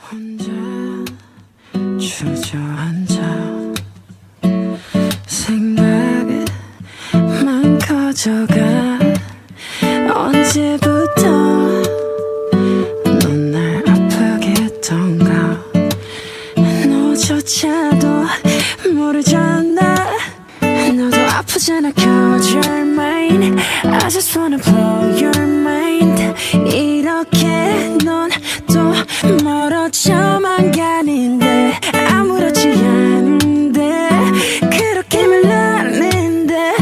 혼자 주저앉아 생각만 커져가 언제부터 넌 날 아프게 했던가? 너조차도 모르잖아. 너도 아프잖아. Cause you're mine I just wanna blow your mind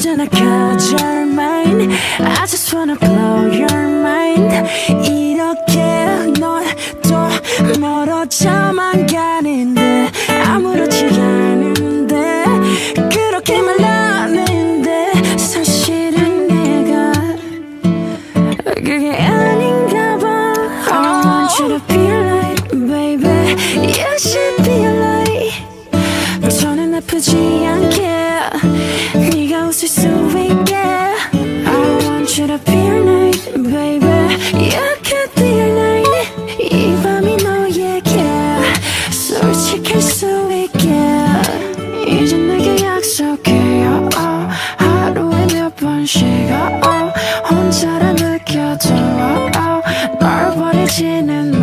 아프잖아 cause you're mine I just wanna blow your mind 이렇게 넌또 멀어져만 가는데 아무렇지 않은데 그렇게 말하는데 사실은 내가 그게 아닌가 봐 I want you to be like baby You should be like 저는 아프지 않게 I you to be like baby You could be like 이 밤이 너에게 솔직할 수 있게 이제 내게 약속해요 oh. 하루에 몇 번씩 oh, oh. 혼자라 oh, oh. 널 버리지는